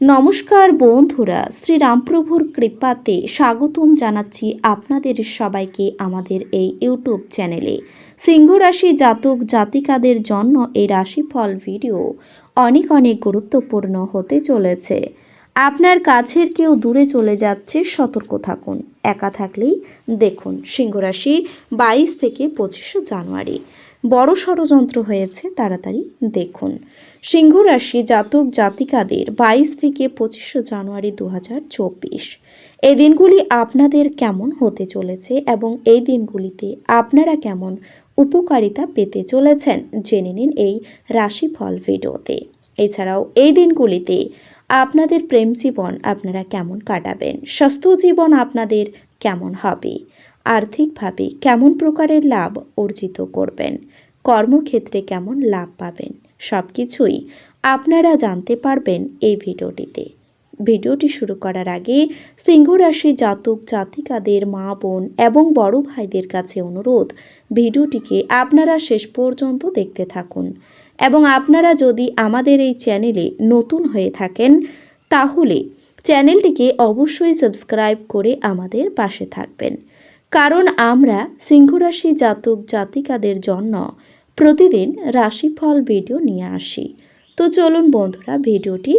নমস্কার বন্ধুরা, শ্রীরামপ্রভুর কৃপাতে স্বাগতম জানাচ্ছি আপনাদের সবাইকে আমাদের এই ইউটিউব চ্যানেলে। সিংহ রাশি জাতক জাতিকাদের জন্য এই রাশিফল ভিডিও অনেক অনেক গুরুত্বপূর্ণ হতে চলেছে। আপনার কাছের কেউ দূরে চলে যাচ্ছে, সতর্ক থাকুন। একা থাকলেই দেখুন সিংহ রাশি বাইশ থেকে পঁচিশে জানুয়ারি। বড় ষড়যন্ত্র হয়েছে, তাড়াতাড়ি দেখুন। সিংহ রাশি জাতক জাতিকাদের বাইশ থেকে পঁচিশে জানুয়ারি দু চব্বিশ। এই দিনগুলি আপনাদের কেমন হতে চলেছে এবং এই দিনগুলিতে আপনারা কেমন উপকারিতা পেতে চলেছেন জেনে নিন এই রাশিফল ভিডিওতে। এছাড়াও এই দিনগুলিতে আপনাদের প্রেম জীবন আপনারা কেমন কাটাবেন, স্বাস্থ্য জীবন আপনাদের কেমন হবে আর্থিকভাবে কেমন প্রকারের লাভ অর্জিত করবেন? কর্মক্ষেত্রে কেমন লাভ পাবেন? সব কিছুই আপনারা জানতে পারবেন এই ভিডিওটিতে। ভিডিওটি শুরু করার আগে সিংহ রাশি জাতক জাতিকাদের মা বোন এবং বড় ভাইদের কাছে অনুরোধ, ভিডিওটিকে আপনারা শেষ পর্যন্ত দেখতে থাকুন। এবং আপনারা যদি আমাদের এই চ্যানেলে নতুন হয়ে থাকেন, তাহলে চ্যানেলটিকে অবশ্যই সাবস্ক্রাইব করে আমাদের পাশে থাকবেন। কারণ আমরা সিংহরাশি জাতক জাতিকাদের জন্য প্রতিদিন রাশিফল ভিডিও নিয়ে আসি। তো চলুন বন্ধুরা, ভিডিওটি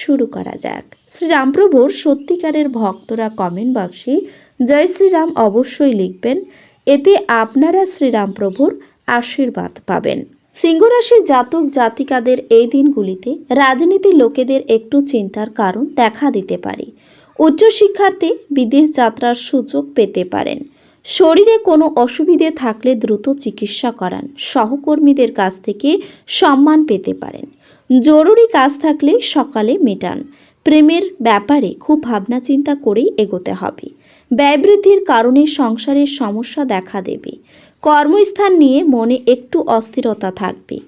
শুরু করা যাক। শ্রীরামপ্রভুর সত্যিকারের ভক্তরা কমেন্ট বক্সে জয় শ্রীরাম অবশ্যই লিখবেন। এতে আপনারা শ্রীরামপ্রভুর আশীর্বাদ পাবেন। সিংহরাশির জাতক জাতিকাদের এই দিনগুলিতে রাজনীতির লোকেদের একটু চিন্তার কারণ দেখা দিতে পারে। উচ্চশিক্ষার্থী বিদেশ যাত্রার সুযোগ পেতে পারেন। শরীরে কোনো অসুবিধে থাকলে দ্রুত চিকিৎসা করান। সহকর্মীদের কাছ থেকে সম্মান পেতে পারেন। জরুরি কাজ থাকলে সকালে মেটান। প্রেমের ব্যাপারে খুব ভাবনা চিন্তা করেই এগোতে হবে। ব্যয় বৃদ্ধির কারণে সংসারের সমস্যা দেখা দেবে। কর্মস্থান নিয়ে মনে একটু অস্থিরতা থাকবে।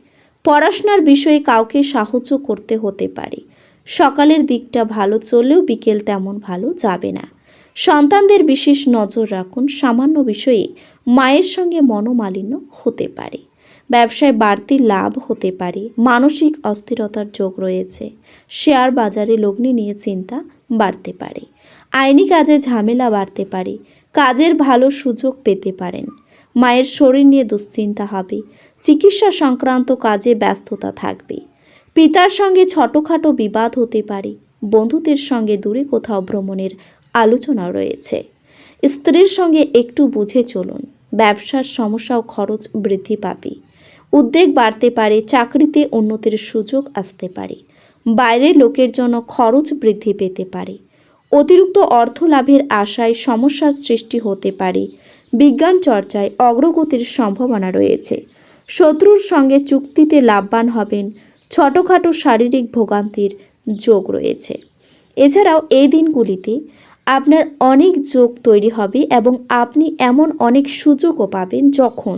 পড়াশোনার বিষয়ে কাউকে সাহায্য করতে হতে পারে। সকালের দিকটা ভালো, চললেও বিকেল তেমন ভালো যাবে না। সন্তানদের বিশেষ নজর রাখুন সামান্য বিষয়ে। মায়ের সঙ্গে মনোমালিন্য হতে পারে। ব্যবসায় বাড়তি লাভ হতে পারে। মানসিক অস্থিরতার যোগ রয়েছে। শেয়ার বাজারে লগ্নি নিয়ে চিন্তা বাড়তে পারে। আইনি কাজে ঝামেলা বাড়তে পারে। কাজের ভালো সুযোগ পেতে পারেন। মায়ের শরীর নিয়ে দুশ্চিন্তা হবে। চিকিৎসা সংক্রান্ত কাজে ব্যস্ততা থাকবে। পিতার সঙ্গে ছোটোখাটো বিবাদ হতে পারে। বন্ধুদের সঙ্গে দূরে কোথাও ভ্রমণের আলোচনা রয়েছে। স্ত্রীর সঙ্গে একটু বুঝে চলুন, ব্যবসার সমস্যা ও খরচ বৃদ্ধি পাবে। উদ্বেগ বাড়তে পারে, চাকরিতে উন্নতির সুযোগ আসতে পারে। বাইরের লোকের জন্য খরচ বৃদ্ধি পেতে পারে। অতিরিক্ত অর্থ লাভের আশায় সমস্যার সৃষ্টি হতে পারে। বিজ্ঞান চর্চায় অগ্রগতির সম্ভাবনা রয়েছে। শত্রুর সঙ্গে চুক্তিতে লাভবান হবেন, ছোটোখাটো শারীরিক ভোগান্তির যোগ রয়েছে। এছাড়াও এই দিনগুলিতে আপনার অনেক যোগ তৈরি হবে এবং আপনি এমন অনেক সুযোগও পাবেন যখন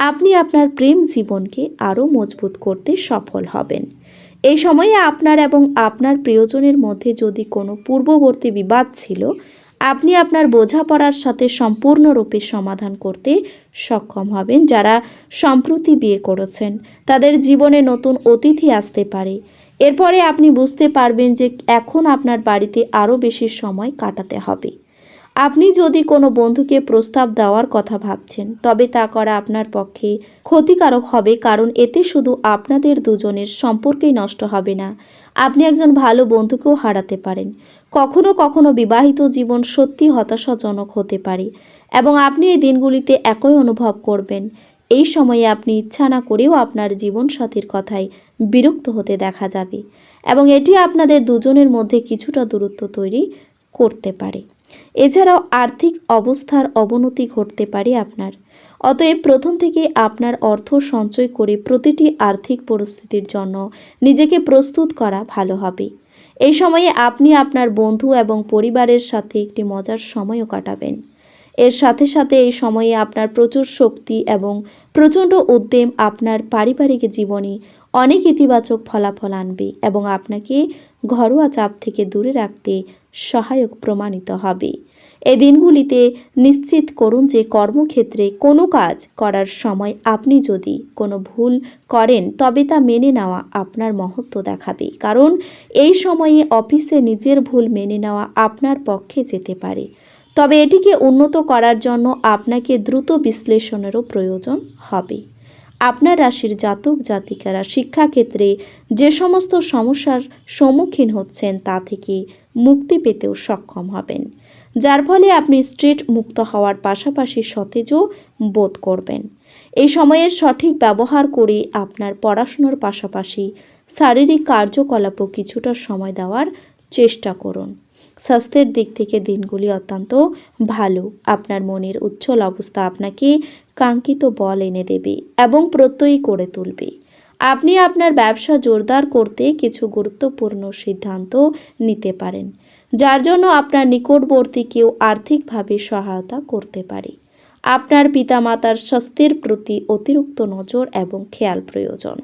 আপনি আপনার প্রেম জীবনকে আরও মজবুত করতে সফল হবেন। এই সময়ে আপনার এবং আপনার প্রিয়জনের মধ্যে যদি কোনো পূর্ববর্তী বিবাদ ছিল, আপনি আপনার বোঝাপড়ার সাথে সম্পূর্ণরূপে সমাধান করতে সক্ষম হবেন যারা সম্প্রতি বিয়ে করেছেন। তাদের জীবনে নতুন অতিথি আসতে পারে। এরপরে আপনি বুঝতে পারবেন যে এখন আপনার বাড়িতে আরও বেশি সময় কাটাতে হবে। আপনি যদি কোনো বন্ধুকে প্রস্তাব দেওয়ার কথা ভাবছেন, তবে তা করা আপনার পক্ষে ক্ষতিকারক হবে, কারণ এতে শুধু আপনাদের দুজনের সম্পর্কেই নষ্ট হবে না। আপনি একজন ভালো বন্ধুকেও হারাতে পারেন। কখনো কখনো বিবাহিত জীবন সত্যি হতাশাজনক হতে পারে, এবং আপনি এই দিনগুলিতে একই অনুভব করবেন। এই সময়ে আপনি ইচ্ছা না করেও আপনার জীবনসাথীর কথায় বিরক্ত হতে দেখা যাবে এবং এটি আপনাদের দুজনের মধ্যে কিছুটা দূরত্ব তৈরি করতে পারে। এছাড়াও আর্থিক অবস্থার অবনতি ঘটতে পারে আপনার। অতএব প্রথম থেকে আপনার অর্থ সঞ্চয় করে প্রতিটি আর্থিক পরিস্থিতির জন্য নিজেকে প্রস্তুত করা ভালো হবে। এই সময়ে আপনি আপনার বন্ধু এবং পরিবারের সাথে একটি মজার সময়ও কাটাবেন। এর সাথে সাথে এই সময়ে আপনার প্রচুর শক্তি এবং প্রচণ্ড উদ্যম আপনার পারিবারিক জীবনে অনেক ইতিবাচক ফলাফল আনবে এবং আপনাকে ঘরোয়া চাপ থেকে দূরে রাখতে সহায়ক প্রমাণিত হবে। এই দিনগুলিতে নিশ্চিত করুন যে কর্মক্ষেত্রে কোনো কাজ করার সময় আপনি যদি কোনো ভুল করেন, তবে তা মেনে নেওয়া আপনার মহত্ব দেখাবে। কারণ এই সময়ে অফিসে নিজের ভুল মেনে নেওয়া আপনার পক্ষে যেতে পারে। তবে এটিকে উন্নত করার জন্য আপনাকে দ্রুত বিশ্লেষণেরও প্রয়োজন হবে। আপনার রাশির জাতক, জাতিকারা, শিক্ষাক্ষেত্রে যে সমস্ত সমস্যার সম্মুখীন হচ্ছেন তা থেকে মুক্তি পেতেও সক্ষম হবেন, যার ফলে আপনি স্ট্রেট মুক্ত হওয়ার পাশাপাশি সতেজও বোধ করবেন। এই সময়ের সঠিক ব্যবহার করে আপনার পড়াশোনার পাশাপাশি শারীরিক কার্যকলাপও কিছুটা সময় দেওয়ার চেষ্টা করুন। স্বাস্থ্যের দিক থেকে দিনগুলি অত্যন্ত ভালো। আপনার মনের উজ্জ্বল অবস্থা আপনাকে কাঙ্ক্ষিত বল এনে দেবে এবং প্রত্যয়ী করে তুলবে। আপনি আপনার ব্যবসা জোরদার করতে কিছু গুরুত্বপূর্ণ সিদ্ধান্ত নিতে পারেন, যার জন্য আপনার নিকটবর্তী কেউ আর্থিকভাবে সহায়তা করতে পারে। আপনার পিতামাতার স্বাস্থ্যের প্রতি অতিরিক্ত নজর এবং খেয়াল প্রয়োজন।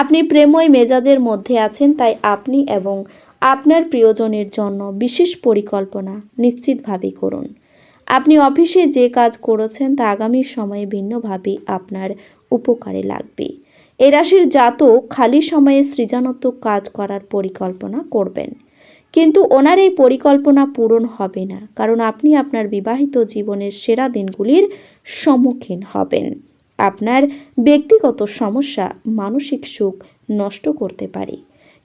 আপনি প্রেময় মেজাজের মধ্যে আছেন তাই আপনি এবং আপনার প্রিয়জনের জন্য বিশেষ পরিকল্পনা নিশ্চিতভাবে করুন। আপনি অফিসে যে কাজ করেছেন তা আগামী সময়ে ভিন্নভাবে আপনার উপকারে লাগবে। এ রাশির জাতক খালি সময়ে সৃজনাত্মক কাজ করার পরিকল্পনা করবেন। কিন্তু ওনার এই পরিকল্পনা পূরণ হবে না, কারণ আপনি আপনার বিবাহিত জীবনের সেরা দিনগুলির সম্মুখীন হবেন। আপনার ব্যক্তিগত সমস্যা, মানসিক সুখ নষ্ট করতে পারে।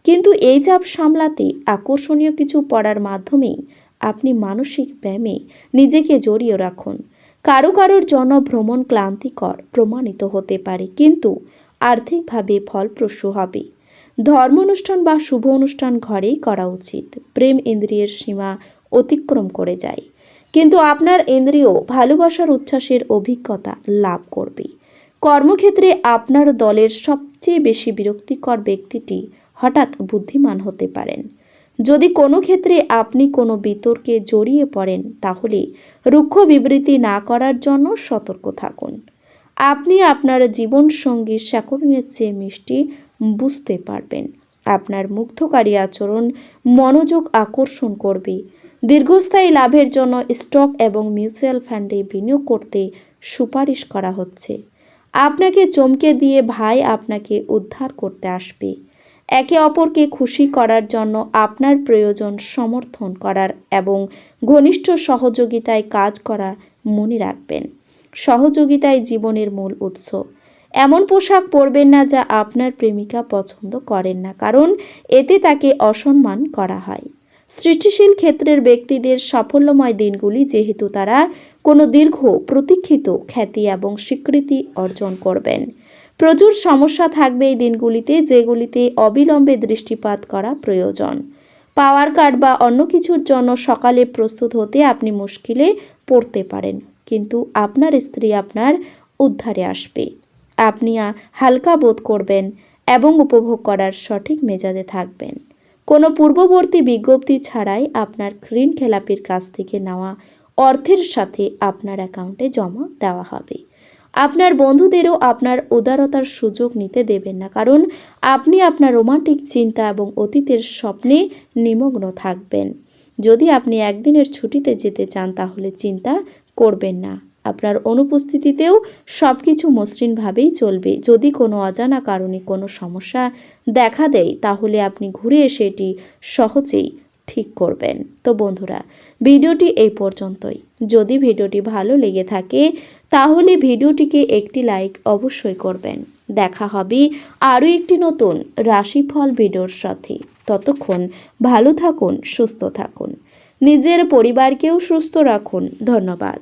কিন্তু এই চাপ সামলাতে আকর্ষণীয় কিছু পড়ার মাধ্যমেই আপনি মানসিক ব্যায়ামে নিজেকে জড়িয়ে রাখুন। কারও কারোর জন্য ভ্রমণ ক্লান্তিকর প্রমাণিত হতে পারে, কিন্তু আর্থিকভাবে ফলপ্রসূ হবে। ধর্ম অনুষ্ঠান বা শুভ অনুষ্ঠান ঘরেই করা উচিত। প্রেম ইন্দ্রিয়ের সীমা অতিক্রম করে যায়। কিন্তু আপনার ইন্দ্রিয় ভালোবাসার উচ্ছ্বাসের অভিজ্ঞতা লাভ করবে। কর্মক্ষেত্রে আপনার দলের সবচেয়ে বেশি বিরক্তিকর ব্যক্তিটি হঠাৎ বুদ্ধিমান হতে পারেন। যদি কোনো ক্ষেত্রে আপনি কোনো বিতর্কে জড়িয়ে পড়েন, তাহলে রুক্ষ বিবৃতি না করার জন্য সতর্ক থাকুন। আপনি আপনার জীবনসঙ্গী স্যাকরণের চেয়ে মিষ্টি বুঝতে পারবেন। আপনার মুগ্ধকারী আচরণ মনোযোগ আকর্ষণ করবে। দীর্ঘস্থায়ী লাভের জন্য স্টক এবং মিউচুয়াল ফান্ডে বিনিয়োগ করতে সুপারিশ করা হচ্ছে। আপনাকে চমকে দিয়ে ভাই আপনাকে উদ্ধার করতে আসবে। একে অপরকে খুশি করার জন্য আপনার প্রয়োজন সমর্থন করার এবং ঘনিষ্ঠ সহযোগিতায় কাজ করা মনে রাখবেন। সহযোগিতাই জীবনের মূল উৎস। এমন পোশাক পরবেন না যা আপনার প্রেমিকা পছন্দ করেন না, কারণ এতে তাকে অসম্মান করা হয়। সৃষ্টিশীল ক্ষেত্রের ব্যক্তিদের সাফল্যময় দিনগুলি যেহেতু তারা কোনো দীর্ঘ, প্রতীক্ষিত খ্যাতি এবং স্বীকৃতি অর্জন করবেন। প্রচুর সমস্যা থাকবে এই দিনগুলিতে যেগুলিতে অবিলম্বে দৃষ্টিপাত করা প্রয়োজন। পাওয়ার কার্ড বা অন্য কিছুর জন্য সকালে প্রস্তুত হতে আপনি মুশকিলে পড়তে পারেন, কিন্তু আপনার স্ত্রী আপনার উদ্ধারে আসবে। আপনি হালকা বোধ করবেন এবং উপভোগ করার সঠিক মেজাজে থাকবেন। কোনো পূর্ববর্তী বিজ্ঞপ্তি ছাড়াই আপনার ঋণ খেলাপির কাছ থেকে নেওয়া অর্থের সাথে আপনার অ্যাকাউন্টে জমা দেওয়া হবে। আপনার বন্ধুদেরও আপনার উদারতার সুযোগ নিতে দেবেন না, কারণ আপনি আপনার রোমান্টিক চিন্তা এবং অতীতের স্বপ্নে নিমগ্ন থাকবেন। যদি আপনি একদিনের ছুটিতে যেতে চান, তাহলে চিন্তা করবেন না। আপনার অনুপস্থিতিতেও সব কিছু মসৃণভাবেই চলবে। যদি কোনো অজানা কারণে কোনো সমস্যা দেখা দেয়, তাহলে আপনি ঘুরে এসে এটি সহজেই ঠিক করবেন। তো বন্ধুরা, ভিডিওটি এই পর্যন্তই। যদি ভিডিওটি ভালো লেগে থাকে, তাহলে ভিডিওটিকে একটি লাইক অবশ্যই করবেন। দেখা হবে আরও একটি নতুন রাশিফল ভিডিওর সাথে। ততক্ষণ ভালো থাকুন, সুস্থ থাকুন। নিজের পরিবারকেও সুস্থ রাখুন। ধন্যবাদ।